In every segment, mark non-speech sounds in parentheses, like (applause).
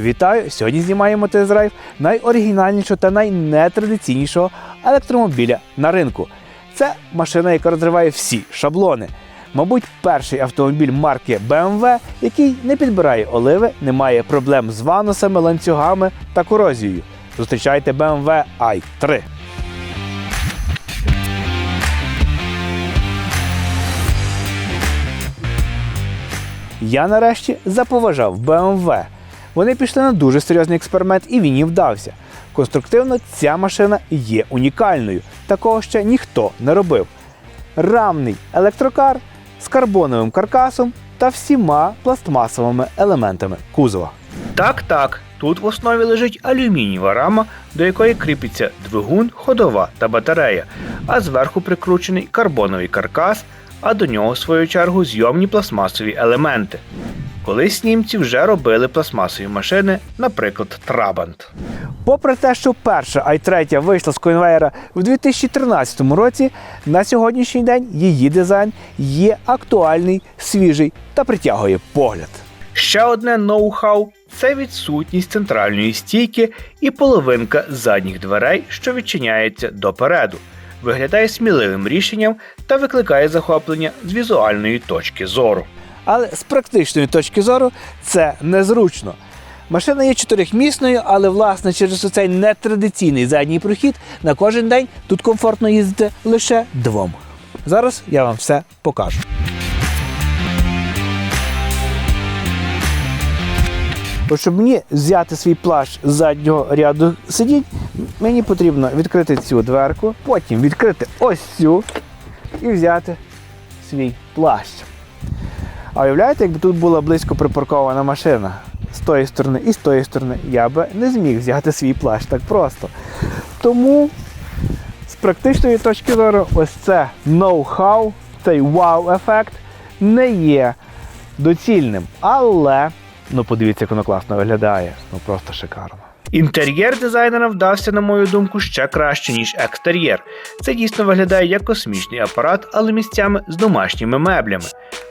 Вітаю! Сьогодні знімаємо тест-драйв найоригінальнішого та найнетрадиційнішого електромобіля на ринку. Це машина, яка розриває всі шаблони. Мабуть, перший автомобіль марки BMW, який не підбирає оливи, не має проблем з ванусами, ланцюгами та корозією. Зустрічайте BMW i3. Я нарешті заповажав BMW. Вони пішли на дуже серйозний експеримент, і він їм вдався. Конструктивно ця машина є унікальною. Такого ще ніхто не робив. Рамний електрокар з карбоновим каркасом та всіма пластмасовими елементами кузова. Так, так. Тут в основі лежить алюмінієва рама, до якої кріпиться двигун, ходова та батарея, а зверху прикручений карбоновий каркас, а до нього, в свою чергу, зйомні пластмасові елементи. Колись німці вже робили пластмасові машини, наприклад, Трабант. Попри те, що перша i3 вийшла з конвейера в 2013 році, на сьогоднішній день її дизайн є актуальний, свіжий та притягує погляд. Ще одне ноу-хау це відсутність центральної стійки і половинка задніх дверей, що відчиняється допереду. Виглядає сміливим рішенням та викликає захоплення з візуальної точки зору. Але з практичної точки зору це незручно. Машина є чотирьохмісною, але власне через цей нетрадиційний задній прохід на кожен день тут комфортно їздити лише двом. Зараз я вам все покажу. Бо щоб мені взяти свій плащ з заднього ряду сидінь, мені потрібно відкрити цю дверку, потім відкрити ось цю і взяти свій плащ. А уявляєте, якби тут була близько припаркована машина з тої сторони і з тої сторони, я би не зміг взяти свій плащ так просто. Тому з практичної точки зору, ось це ноу-хау, цей вау-ефект не є доцільним. Але, ну подивіться, як воно класно виглядає. Ну просто шикарно. Інтер'єр дизайнера вдався, на мою думку, ще краще, ніж екстер'єр. Це дійсно виглядає як космічний апарат, але місцями з домашніми меблями.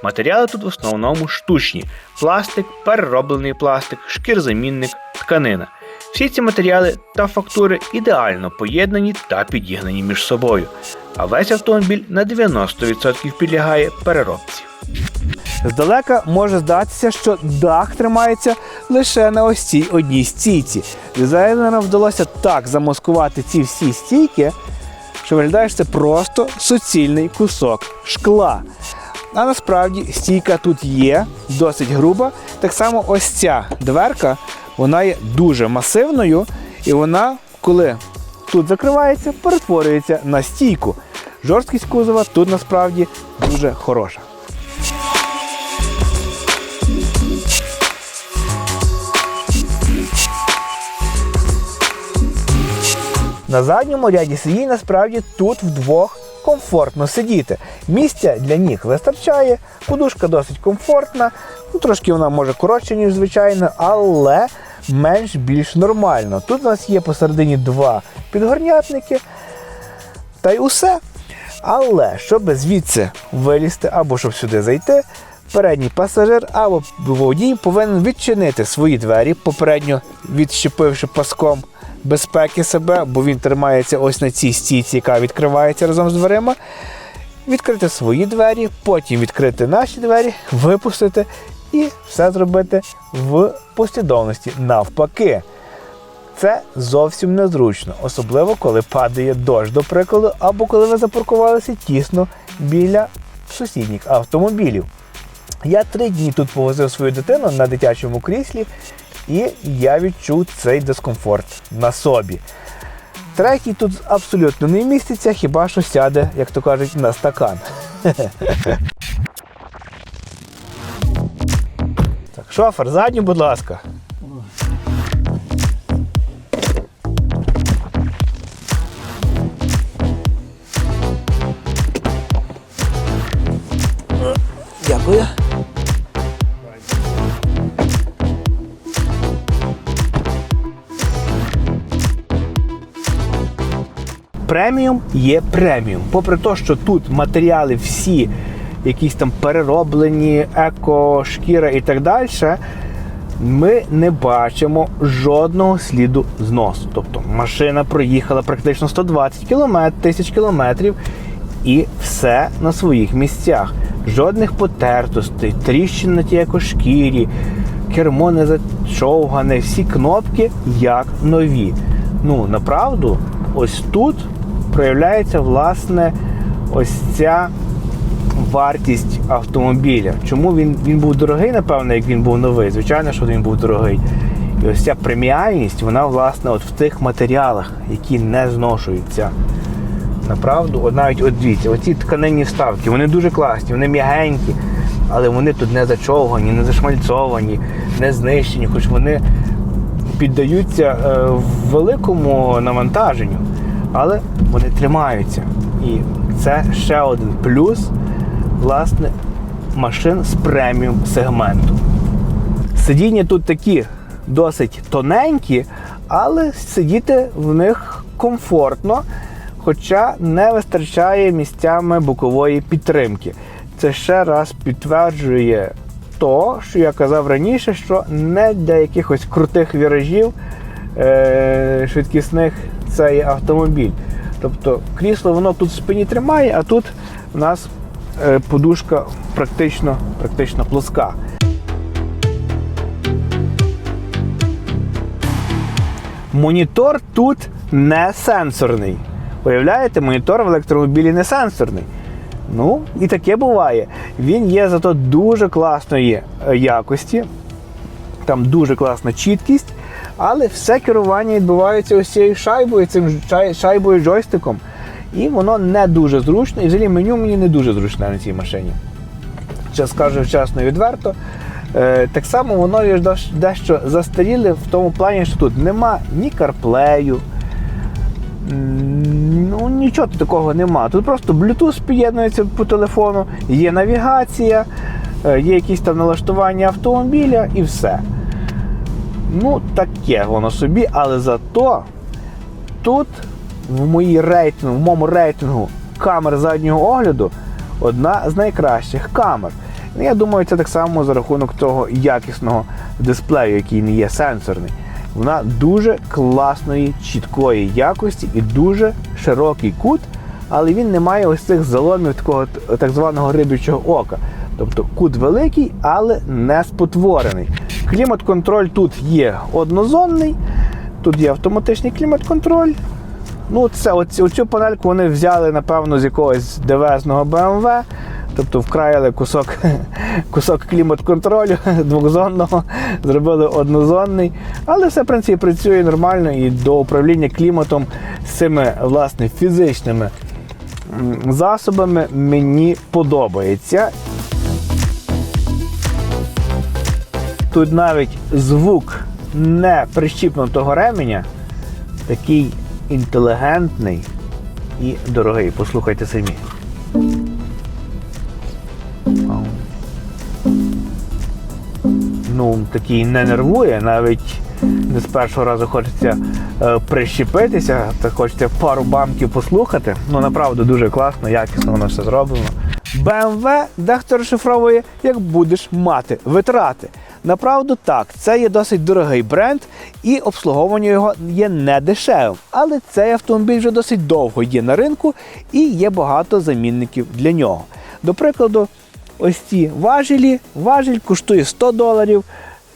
Матеріали тут в основному штучні: пластик, перероблений пластик, шкірзамінник, тканина. Всі ці матеріали та фактури ідеально поєднані та підігнані між собою. А весь автомобіль на 90% підлягає переробці. Здалека може здатися, що дах тримається лише на ось цій одній стійці. Дизайнерам вдалося так замаскувати ці всі стійки, що виглядає, що це просто суцільний кусок шкла. А насправді стійка тут є, досить груба. Так само ось ця дверка, вона є дуже масивною, і вона, коли тут закривається, перетворюється на стійку. Жорсткість кузова тут насправді дуже хороша. На задньому ряді сидінь насправді тут вдвох комфортно сидіти. Місця для ніг вистачає, подушка досить комфортна, ну, трошки вона може коротше, ніж звичайно, але менш-більш нормально. Тут у нас є посередині два підгорнятники, та й усе. Але щоб звідси вилізти або щоб сюди зайти, передній пасажир або водій повинен відчинити свої двері, попередньо відщепивши паском безпеки себе, бо він тримається ось на цій стійці, яка відкривається разом з дверима. Відкрити свої двері, потім відкрити наші двері, випустити і все зробити в послідовності навпаки. Це зовсім незручно, особливо коли падає дощ, до прикладу, або коли ви запаркувалися тісно біля сусідніх автомобілів. Я три дні тут повозив свою дитину на дитячому кріслі, і я відчув цей дискомфорт на собі. Третій тут абсолютно не міститься, хіба що сяде, як то кажуть, на стакан. (laughs) Так, шофер, задню, будь ласка. Дякую. Преміум є преміум. Попри те, що тут матеріали всі якісь там перероблені, еко, шкіра і так далі. ми не бачимо жодного сліду зносу. Тобто машина проїхала практично 120 км, тисяч кілометрів і все на своїх місцях. Жодних потертостей, тріщин на тій екошкірі, кермо не зачовгане, всі кнопки як нові. Ну, направду, ось тут проявляється власне ось ця вартість автомобіля. Чому він, він був дорогий, напевно, як він був новий? Звичайно, що він був дорогий. І ось ця преміальність, вона, власне, от в тих матеріалах, які не зношуються. Направду, от навіть от дивіться, оці тканинні вставки, вони дуже класні, вони м'ягенькі, але вони тут не зачовгані, не зашмальцовані, не знищені, хоч вони піддаються е, великому навантаженню, але вони тримаються. І це ще один плюс власне машин з преміум сегменту. Сидіння тут такі досить тоненькі, але сидіти в них комфортно, хоча не вистачає місцями бокової підтримки. Це ще раз підтверджує то, що я казав раніше, що не для якихось крутих віражів е- швидкісних цей автомобіль. Тобто крісло воно тут в спині тримає, а тут у нас е, подушка практично, практично плоска. Монітор тут не сенсорний. Уявляєте, монітор в електромобілі не сенсорний. Ну, і таке буває. Він є зато дуже класної е, якості, там дуже класна чіткість, але все керування відбувається ось цією шайбою, цим шайбою джойстиком. І воно не дуже зручно, і взагалі меню мені не дуже зручне на цій машині. Ще скажу чесно і відверто. Е, так само воно є дещо застаріле в тому плані, що тут нема ні карплею, ну нічого такого нема. Тут просто Bluetooth під'єднується по телефону, є навігація, е, є якісь там налаштування автомобіля і все. Ну, таке воно собі, але зато тут в моїй рейтингу, в моєму рейтингу камер заднього огляду одна з найкращих камер. Ну, Я думаю, це так само за рахунок того якісного дисплею, який не є сенсорний. Вона дуже класної, чіткої якості і дуже широкий кут, але він не має ось цих заломів такого так званого рибячого ока. Тобто кут великий, але не спотворений. Клімат-контроль тут є однозонний, тут є автоматичний клімат-контроль. Ну, це оці, оцю панельку вони взяли, напевно, з якогось ДВСного BMW. Тобто вкраїли кусок, (laughs) кусок клімат-контролю (laughs) двохзонного, зробили однозонний. Але все, в принципі, працює нормально і до управління кліматом з цими власне фізичними засобами мені подобається. Тут навіть звук не прищіпнутого ременя такий інтелігентний і дорогий. Послухайте самі. Ну, такий не нервує, навіть не з першого разу хочеться е, прищепитися, та хочеться пару бамків послухати. Ну, направду дуже класно, якісно воно все зроблено. BMW дехто розшифровує, як будеш мати витрати. Направду так, це є досить дорогий бренд, і обслуговування його є не дешевим. Але цей автомобіль вже досить довго є на ринку і є багато замінників для нього. До прикладу, ось ці важелі. Важіль коштує 100 доларів,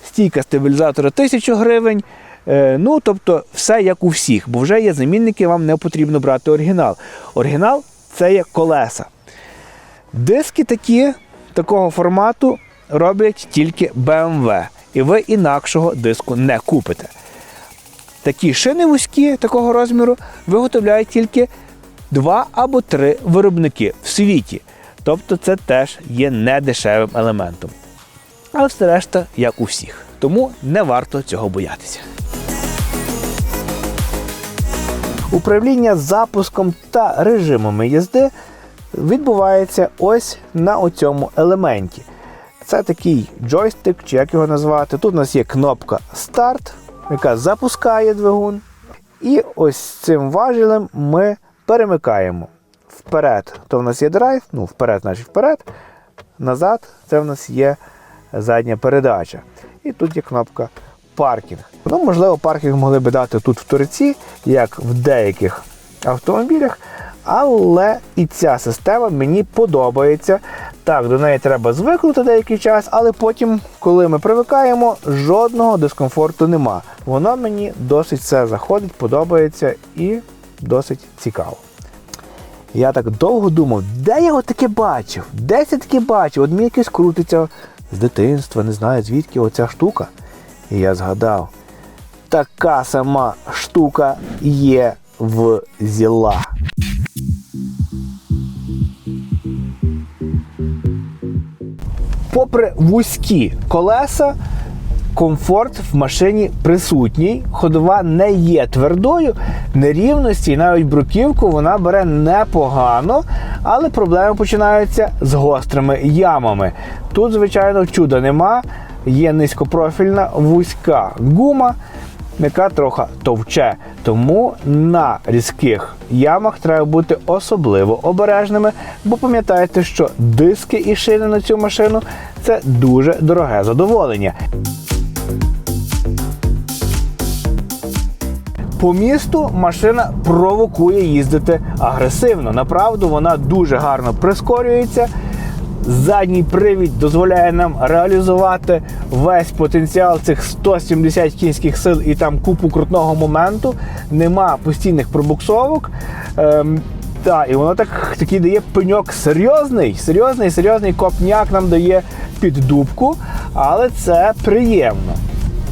стійка стабілізатора 1000 гривень. Е, Ну, тобто, все як у всіх, бо вже є замінники, вам не потрібно брати оригінал. Оригінал це є колеса. Диски такі, такого формату роблять тільки BMW, і ви інакшого диску не купите. Такі шини вузькі такого розміру виготовляють тільки два або три виробники в світі. Тобто це теж є недешевим елементом. Але все решта, як у всіх. Тому не варто цього боятися. Управління запуском та режимами їзди відбувається ось на оцьому елементі. Це такий джойстик, чи як його назвати. Тут у нас є кнопка старт, яка запускає двигун. І ось цим важелем ми перемикаємо вперед. То в нас є драйв, ну вперед, значить вперед. Назад це в нас є задня передача. і тут є кнопка паркінг. Ну, можливо, паркінг могли би дати тут в торці, як в деяких автомобілях. Але і ця система мені подобається. Так, до неї треба звикнути деякий час, але потім, коли ми привикаємо, жодного дискомфорту нема. Вона мені досить все заходить, подобається і досить цікаво. Я так довго думав, де я таке бачив? Десь я таке бачив? От мені якось крутиться з дитинства, не знаю звідки оця штука. І я згадав, така сама штука є в зіла. Попри вузькі колеса, комфорт в машині присутній. Ходова не є твердою, нерівності і навіть бруківку вона бере непогано, але проблеми починаються з гострими ямами. Тут, звичайно, чуда нема. Є низькопрофільна вузька гума, яка трохи товче. Тому на різких ямах треба бути особливо обережними, бо пам'ятайте, що диски і шини на цю машину це дуже дороге задоволення. По місту машина провокує їздити агресивно. Направду вона дуже гарно прискорюється. Задній привід дозволяє нам реалізувати весь потенціал цих 170 кінських сил і там купу крутного моменту. Нема постійних пробуксовок. Ем, та, і воно так такий дає пеньок серйозний, серйозний, серйозний копняк нам дає під дубку, але це приємно.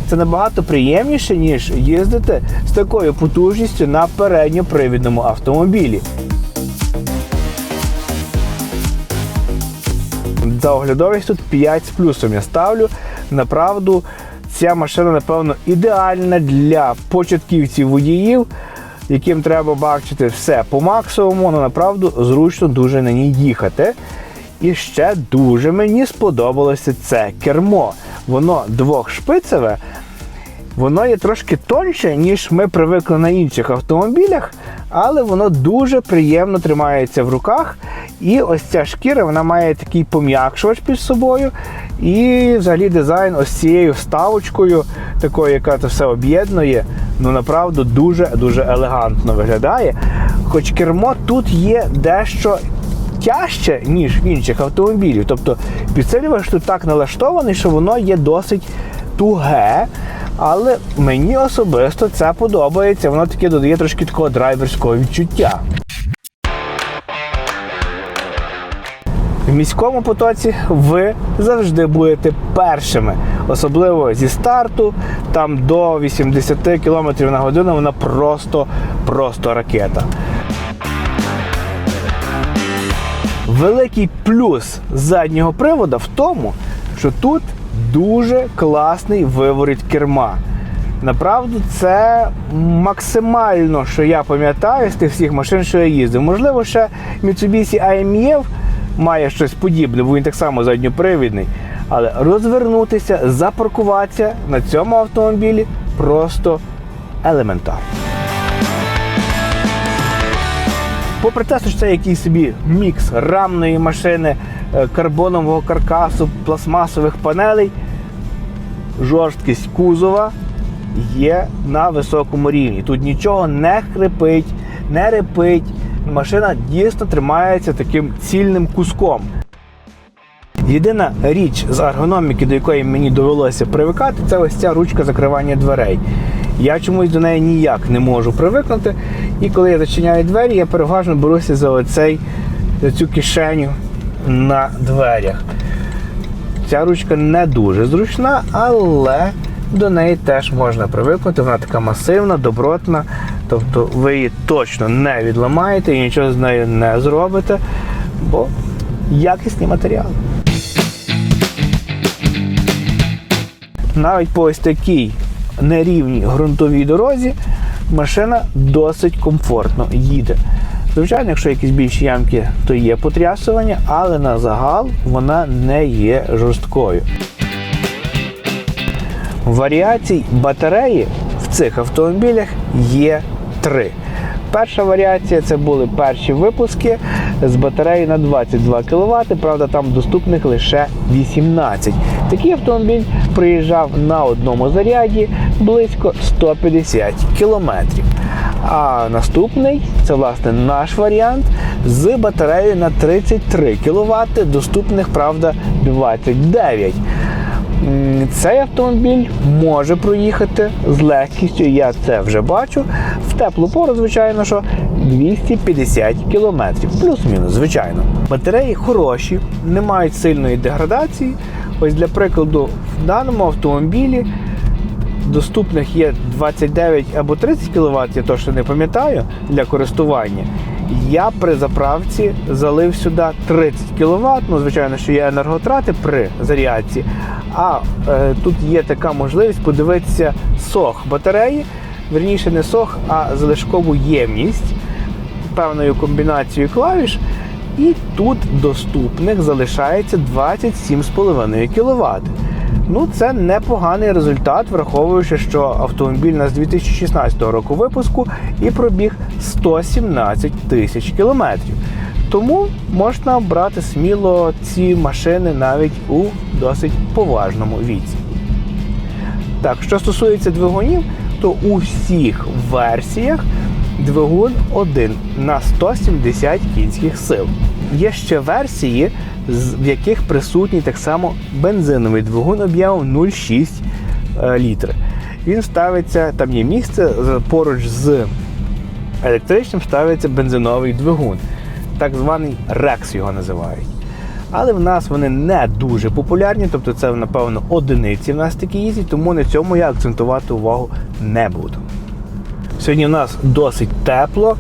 Це набагато приємніше, ніж їздити з такою потужністю на передньопривідному автомобілі. За оглядовість тут 5 з плюсом я ставлю. Направду, ця машина, напевно, ідеальна для початківців водіїв, яким треба бачити все по максимуму, але направду зручно дуже на ній їхати. І ще дуже мені сподобалося це кермо. Воно двохшпицеве, воно є трошки тоньше, ніж ми привикли на інших автомобілях, але воно дуже приємно тримається в руках. І ось ця шкіра вона має такий пом'якшувач під собою. І взагалі дизайн ось цією вставочкою, такою, яка це все об'єднує, ну направду дуже-дуже елегантно виглядає. Хоч кермо тут є дещо тяжче, ніж в інших автомобілів. Тобто підсилювач тут так налаштований, що воно є досить туге. Але мені особисто це подобається. Воно таке додає трошки такого драйверського відчуття. Міському потоці ви завжди будете першими, особливо зі старту, там до 80 км на годину вона просто, просто ракета. Великий плюс заднього привода в тому, що тут дуже класний виворіт керма. Направду, це максимально, що я пам'ятаю з тих всіх машин, що я їздив. Можливо, ще Mitsubishi AMF має щось подібне, бо він так само задньопривідний. Але розвернутися, запаркуватися на цьому автомобілі просто елементарно. Попри те, що це якийсь собі мікс рамної машини, е, карбонового каркасу, пластмасових панелей, жорсткість кузова є на високому рівні. Тут нічого не хрипить, не репить. Машина дійсно тримається таким цільним куском. Єдина річ з ергономіки, до якої мені довелося привикати, це ось ця ручка закривання дверей. Я чомусь до неї ніяк не можу привикнути. І коли я зачиняю двері, я переважно беруся за оцей, за цю кишеню на дверях. Ця ручка не дуже зручна, але до неї теж можна привикнути. Вона така масивна, добротна. Тобто ви її точно не відламаєте і нічого з нею не зробите, бо якісні матеріали. Навіть по ось такій нерівній ґрунтовій дорозі машина досить комфортно їде. Звичайно, якщо якісь більші ямки, то є потрясування, але на загал вона не є жорсткою. Варіацій батареї в цих автомобілях є три. Перша варіація це були перші випуски з батареєю на 22 кВт, правда, там доступних лише 18. Такий автомобіль приїжджав на одному заряді близько 150 км. А наступний це власне наш варіант з батареєю на 33 кВт, доступних, правда, 29. М, Цей автомобіль може проїхати з легкістю, я це вже бачу. В теплу пору, звичайно, що 250 км, плюс-мінус, звичайно. Батареї хороші, не мають сильної деградації. Ось для прикладу, в даному автомобілі доступних є 29 або 30 кВт, я точно не пам'ятаю, для користування. Я при заправці залив сюди 30 кВт. Ну, звичайно, що є енерготрати при зарядці. А е, тут є така можливість подивитися сох батареї, верніше не сох, а залишкову ємність певною комбінацією клавіш. І тут доступних залишається 27,5 кВт. Ну, це непоганий результат, враховуючи, що автомобіль у нас 2016 року випуску і пробіг 117 тисяч кілометрів. Тому можна брати сміло ці машини навіть у досить поважному віці. Так, що стосується двигунів, то у всіх версіях двигун один на 170 кінських сил. Є ще версії, в яких присутній так само бензиновий двигун об'ємом 0,6 е, літри. Він ставиться, там є місце поруч з електричним ставиться бензиновий двигун, так званий Rex його називають. Але в нас вони не дуже популярні, тобто це, напевно, одиниці в нас такі їздять, тому на цьому я акцентувати увагу не буду. Сьогодні в нас досить тепло.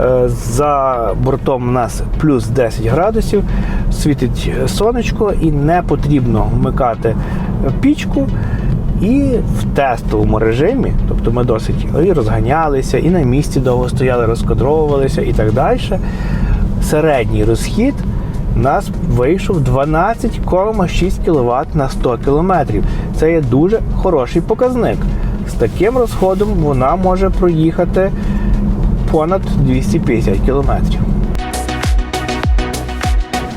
е, За бортом у нас плюс 10 градусів, світить сонечко і не потрібно вмикати пічку. І в тестовому режимі, тобто ми досить і розганялися, і на місці довго стояли, розкадровувалися і так далі. Середній розхід у нас вийшов 12,6 кВт на 100 км. Це є дуже хороший показник. З таким розходом вона може проїхати понад 250 км.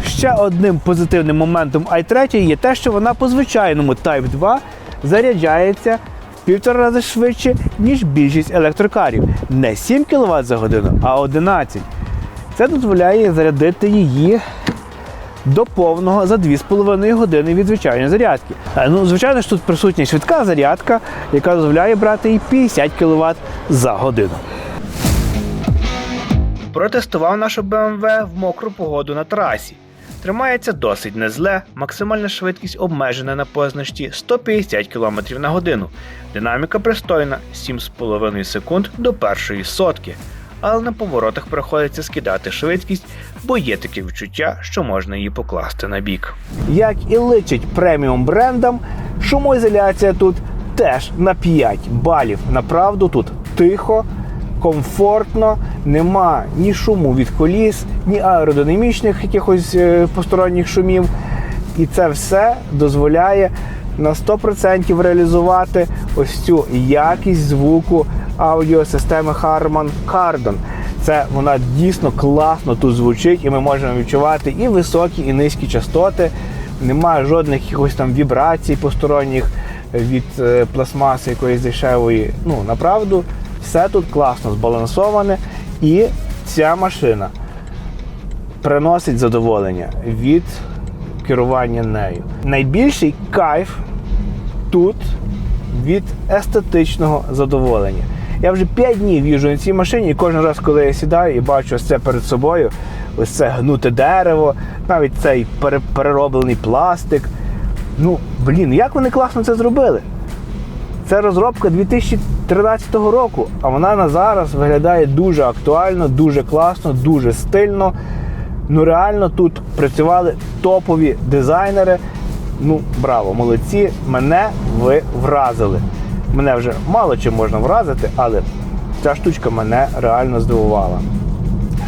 Ще одним позитивним моментом i3 є те, що вона по звичайному Type 2 заряджається в півтора рази швидше, ніж більшість електрокарів. Не 7 кВт за годину, а 11. Це дозволяє зарядити її до повного за 2,5 години від звичайної зарядки. Е, Ну, звичайно ж, тут присутня швидка зарядка, яка дозволяє брати і 50 кВт за годину. Протестував нашу BMW в мокру погоду на трасі. Тримається досить незле, максимальна швидкість обмежена на позначці 150 км на годину. Динаміка пристойна 7,5 секунд до першої сотки. Але на поворотах приходиться скидати швидкість, бо є таке відчуття, що можна її покласти на бік. Як і личить преміум брендам, шумоізоляція тут теж на 5 балів. Направду тут тихо, комфортно, нема ні шуму від коліс, ні аеродинамічних якихось е, посторонніх шумів. І це все дозволяє на 100% реалізувати ось цю якість звуку аудіосистеми Harman Kardon. Це вона дійсно класно тут звучить, і ми можемо відчувати і високі, і низькі частоти. Немає жодних якихось там вібрацій посторонніх від е, пластмаси якоїсь дешевої. Ну, направду, все тут класно збалансоване. І ця машина приносить задоволення від керування нею. Найбільший кайф тут від естетичного задоволення. Я вже 5 днів їжджу на цій машині, і кожен раз, коли я сідаю і бачу ось це перед собою, ось це гнуте дерево, навіть цей перероблений пластик. Ну, блін, як вони класно це зробили? Це розробка 2013 року, а вона на зараз виглядає дуже актуально, дуже класно, дуже стильно. Ну реально тут працювали топові дизайнери. Ну, браво, молодці! Мене ви вразили. Мене вже мало чим можна вразити, але ця штучка мене реально здивувала.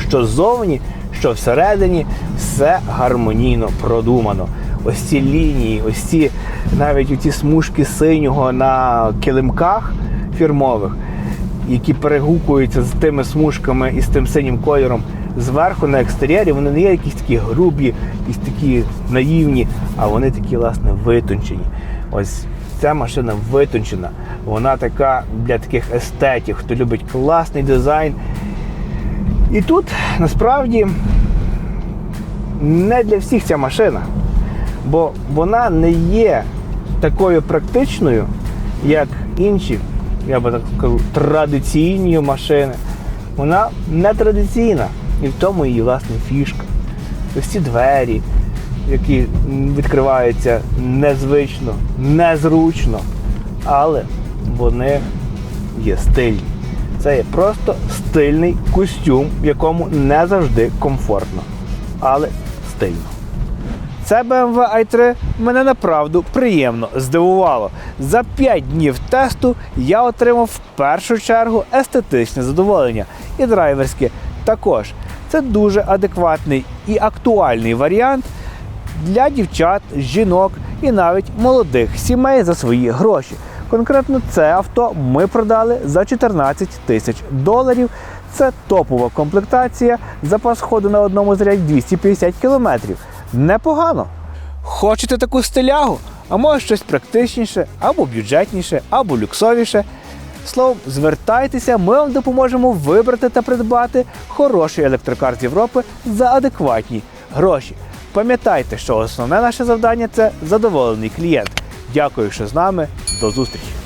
Що ззовні, що всередині, все гармонійно продумано. Ось ці лінії, ось ці навіть ці смужки синього на килимках фірмових. які перегукуються з тими смужками і з тим синім кольором зверху на екстер'єрі, вони не є якісь такі грубі, якісь такі наївні, а вони такі, власне, витончені. Ось ця машина витончена. Вона така для таких естетів, хто любить класний дизайн. І тут насправді не для всіх ця машина, бо вона не є такою практичною, як інші, я би так скажу, традиційні машини. Вона не традиційна. І в тому її власне фішка. Ось ці двері, які відкриваються незвично, незручно, але вони є стильні. Це є просто стильний костюм, в якому не завжди комфортно, але стильно. Це BMW i3 мене направду приємно здивувало. За 5 днів тесту я отримав в першу чергу естетичне задоволення і драйверське також. Це дуже адекватний і актуальний варіант для дівчат, жінок і навіть молодих сімей за свої гроші. Конкретно це авто ми продали за 14 тисяч доларів. Це топова комплектація. Запас ходу на одному заряді 250 кілометрів. Непогано. Хочете таку стилягу? А може щось практичніше, або бюджетніше, або люксовіше. Словом, звертайтеся, ми вам допоможемо вибрати та придбати хороший електрокар з Європи за адекватні гроші. Пам'ятайте, що основне наше завдання це задоволений клієнт. Дякую, що з нами. До зустрічі!